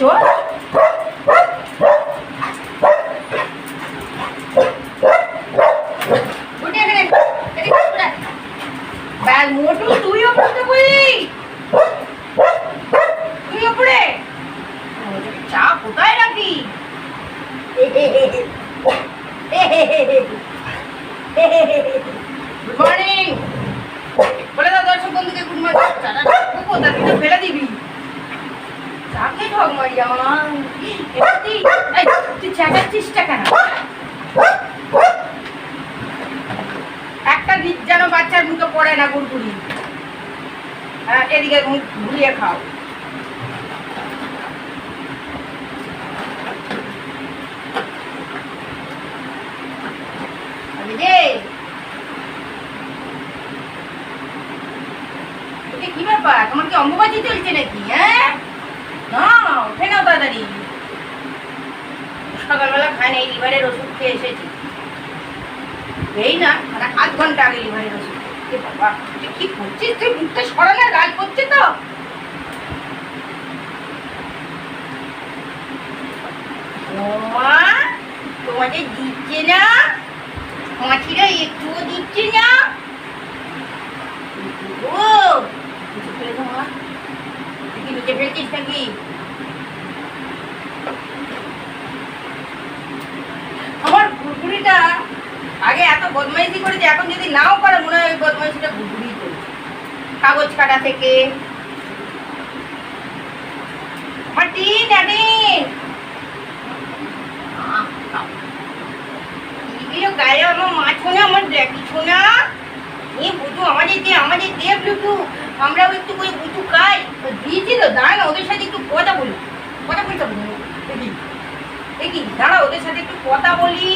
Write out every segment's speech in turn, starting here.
chorar. বাচ্চার মুখে পড়ে না গুড়গুড়ি। হ্যাঁ এদিকে ঘুরিয়ে খাও। কি ব্যাপার? তোমার কি অম্বুবাচি চলছে নাকি হ্যাঁ? সকালবেলা খায় না এই লিভারের ওষুধ খেয়ে এসেছি। এই না মানে আধ ঘণ্টা আগে ওষুধ এ বাবা তুই কি করছিস তুই? মুখটা সরালে রাগ করছে তো। ওমা তোমাদের দিচ্ছে না? মাছিরা একটুও দিচ্ছে না? ও মা? তুই নিচে ফেলছিস নাকি? আমার ঘুরঘুরিটা আগে এত বদমাইশি করেছে, এখন যদি নাও করে মনে হয় ওই বদমাইশিটা ঘুরঘুরি করছে কাগজ কাটা থেকে। আনিন গায়ে আমার আমার এ আমাদের দে আমাদের দে আমরাও একটু দিয়েছিল, দাঁড়া ওদের সাথে একটু কথা বলি। কথা বলতে দাঁড়া, ওদের সাথে একটু কথা বলি।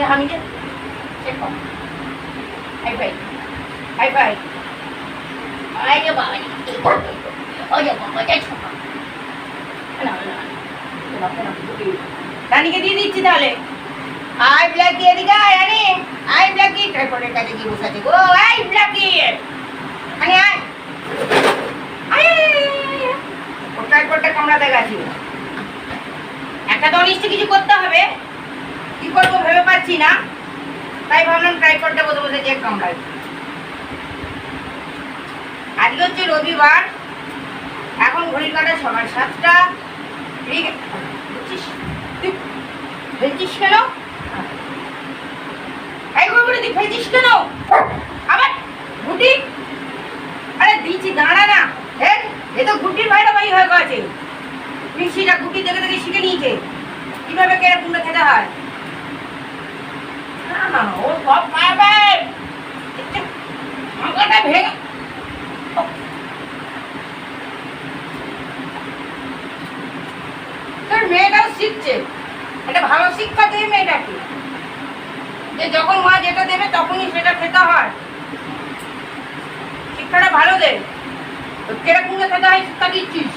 আচ্ছা আমি যে হাই ফাই হাই ফাই আই যে বাবা ওই যে বাবা যাই ছোট। না না রানীকে দিয়ে দিচ্ছি তাহলে। আই ব্ল্যাকি এদিকে আয় আরে আই ব্ল্যাকি। ট্রাইপডের কাছে গিয়ে বসে আছে গো। I Blackie. আরে আয়। আয় আয়, আয়, আয়, আয়। ট্রাইপডটা কামড়াতে গেছে? একটা তো অনিষ্ট কিছু করতে পাচ্ছি না, তাই ভাবলাম ট্রাইপডটা বসে বসে যে কামড়াই আজকে হচ্ছে রবিবার, এখন ঘড়ির কাটা সকাল সাতটা। ফেলছিস কেন? আবার গুটি আরে দিচ্ছি এ তো গুটির ভাইরা ভাই হয়ে গেছে। দেখে দেখে শিখে নিয়েছে। খেতে হয়? তোর মেয়েটাও শিখছে। একটা ভালো শিক্ষা দেয় মেয়েটাকে। যে যখন মা যেটা দেবে তখনই সেটা খেতে হয়। শিক্ষাটা ভালো দে। তো কীরকম খেতে হয় শিক্ষা দিচ্ছিস?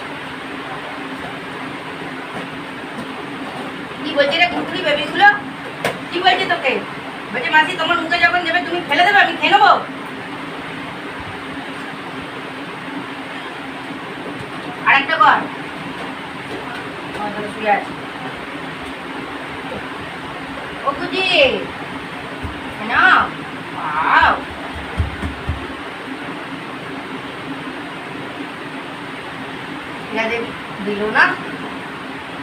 কি বলছে রে কুকুরি বেবিগুলো? কি বলছে তোকে? বলছে, মাসি, তোমার মুখে যখন দেবে তুমি ফেলে দেবে, আমি খেয়ে নেব? আরেকটা কর। শুয়ে আছে। ও বুঝি না দিল না।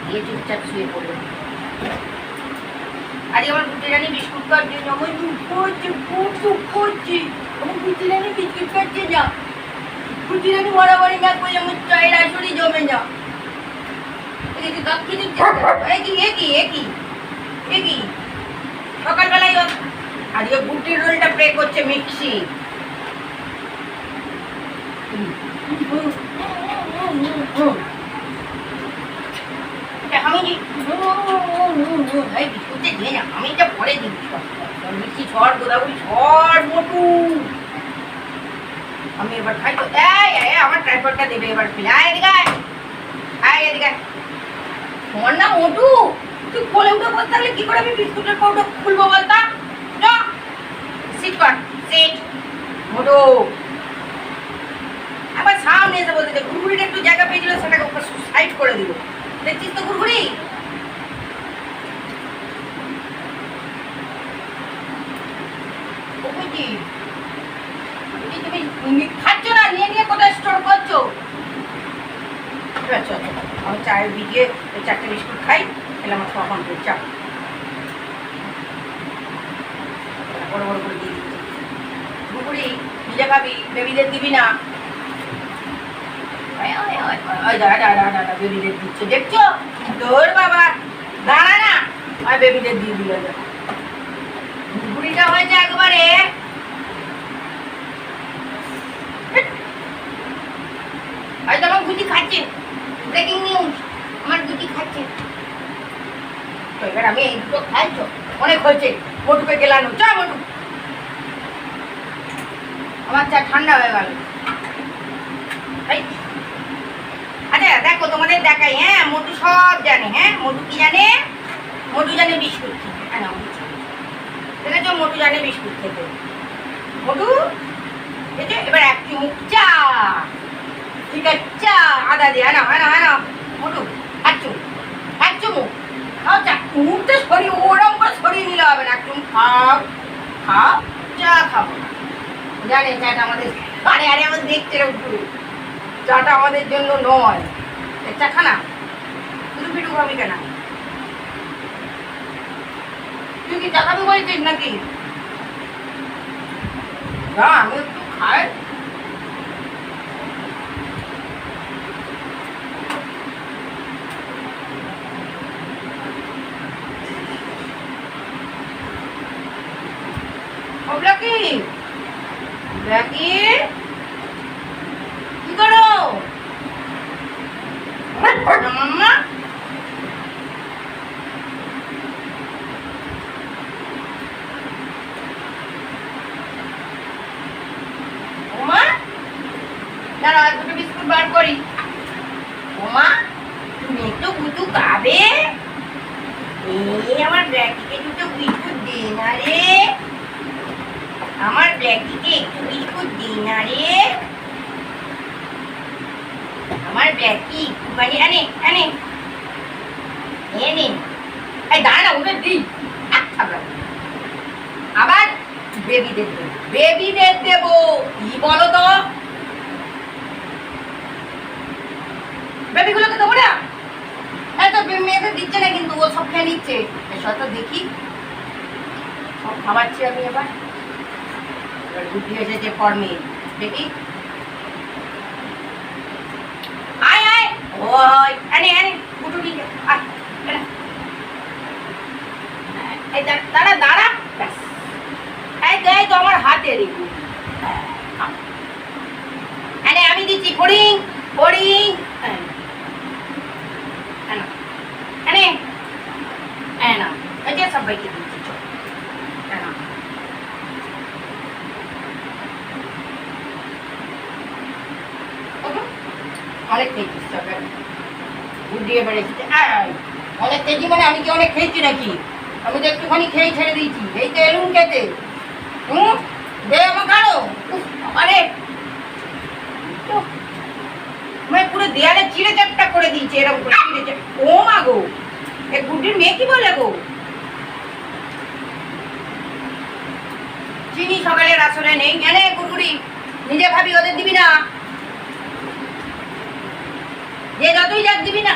দিয়ে চুপচাপ শুয়ে পড়ল। আরে আমার গুটি বিস্কুট খাচ্ছে না। আমার দুঃখ হচ্ছে খুব দুঃখ হচ্ছে আমার বিস্কুট না। গুটি রানী মারামারি না করে আমার চায়ের আসরে জমে না। সকালবেলায় আমি কি- এই দিয়ে না আমি এটা পরে দিই মিক্সি ঝড় গোদাবরি ঝড় মোটু। আমি এবার খাই তো আমার ট্রাইপডটা দেবে এবার ফেলে আয় এদিকে আয়। এদিকে তোমার না মোটু, তুই কোলে উঠে বসে থাকলে কি করে আমি বিস্কুটের কৌটো খুলবো বলতা? না সিট কর সিট মোটু। আবার সামনে এসে বলতে ঘুরঘুরি গুড়গুড়িটা একটু জায়গা পেয়েছিল সেটাকে সাইড করে দিল দেখছিস তো গুড়গুড়ি ও বুঝি বুঝি, তুমি নি- খাচ্ছ না নিয়ে নিয়ে কোথায় স্টোর করছ আচ্ছা চায়ের ভিজিয়ে চারটে বিস্কুট খাই, তাহলে আমার খাওয়া কমপ্লিট চা বড় বড় করে দিয়ে দিচ্ছি। গুড়গুড়ি নিজে খাবি বেবিদের দিবি না? বেবিদের দিচ্ছে। দেখছ? তোর বাবা, দাঁড়া না। আর বেবিদের দিয়ে দিল ঘুড়িটা হয়েছে একবারে। হয়তো আমার গুটি খাচ্ছে। ব্রেকিং নিউজ আমার গুটি খাচ্ছে। তো এবার আমি এই দুটো খাইছো। অনেক হয়েছে। মোটুকে গেলানো। চ মোটু। আমার চা ঠান্ডা হয়ে গেল। আচ্ছা দেখো, তোমাদের দেখাই। হ্যাঁ মোটু সব জানে। হ্যাঁ মোটু কি জানে? মোটু জানে বিস্কুট খেতে। হ্যাঁ। দেখেছ? মোটু জানে বিস্কুট খেতে। মোটু এবার এক চুমুক চা। আদা দিয়ে হ্যাঁ হ্যাঁ হ্যাঁ মোটু এক চুমুক খাও করে সরিয়ে নিলে হবে না এক চুমুক খাও চা খাব জানে চাটা আমাদের আরে আরে আমাদের দেখছে উঠু চাটা আমাদের জন্য নয় চা খানা শুধু পিটু খাবি কেন তুই কি চা খাবি বলছিস নাকি না আমি একটু খাই ও ব্ল্যাকি ব্ল্যাকি কি করো? মাম্মা দাঁড়াও আর দুটো বিস্কুট বার করি। ওমা তুমি একটু গুটু খাবে? এই আমার ব্ল্যাকিকে দুটো বিস্কুট দে না রে। আমার ব্ল্যাকিকে একটু বিস্কুট দে না রে আমার ব্ল্যাকি একটুখানি আনে আনে। এনে এই দাঁড়া ওদের দিই। আবার বেবিদের দেবো বেবিদের দেবো। কি বলো তো? বেবিগুলোকে দেবো না? হ্যাঁ তো মেয়েদের দিচ্ছে না কিন্তু, ও সব খেয়ে নিচ্ছে। এসব তো দেখি। সব খাওয়াচ্ছি আমি এবার। এবার এসেছে পর মেয়ে দেখি। আয় আয়। ওই আয় দাঁড়া দাঁড়া। এই তো আমার হাতে। রেখে আরে আমি দিচ্ছি ফড়িং। ফড়িং আরে এনা এই যে সবাইকে দিচ্ছি চল এনা ওঠো। অনেক খেয়েছিস সকালে গুডিয়ে অনেক খেয়েছি মানে আমি কি অনেক খেয়েছি নাকি? আমি তো একটুখানি খেয়ে ছেড়ে দিয়েছি। এই তো এলুম খেতে। হুম? দে আমার কারও আরে। মানে পুরো দেয়ালে চিড়ে চাপটা করে দিয়েছে এরকম করে চিড়ে চাপ ও মা গো। এ গুড্ডির মেয়ে কি বলে গো? চিনি সকালের আসরে নেই। এনে গুড়গুড়ি। নিজে খাবি ওদের দিবি না। যে যতই যাক দিবি না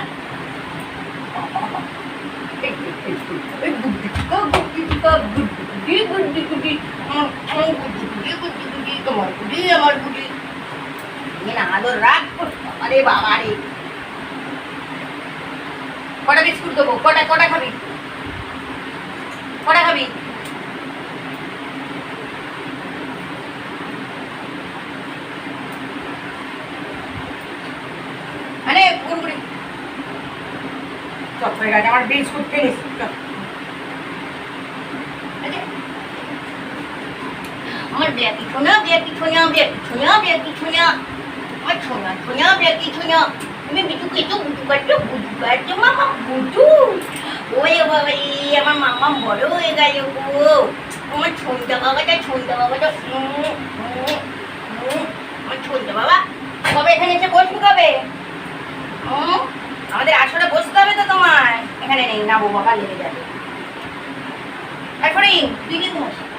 এই, এই, এই, এই গুড্ডি, আমার বিস্কুট দেবো চপ হয়ে গেছে আমার বিস্কুট চল। আরে, আমার ছোনা আমার ছোনা মামা ওরে বাবা আমার মামা বড় হয়ে গেল গো। আমার বাবাটা বাবাটা আমার বাবা। কবে এখানে এসে বসবি কবে? আমাদের আসলে বসতে হবে তো তোমায়। এখানে নেই না বাবা, লেগে যাবে। তারপরে তুই কি ঘুমাস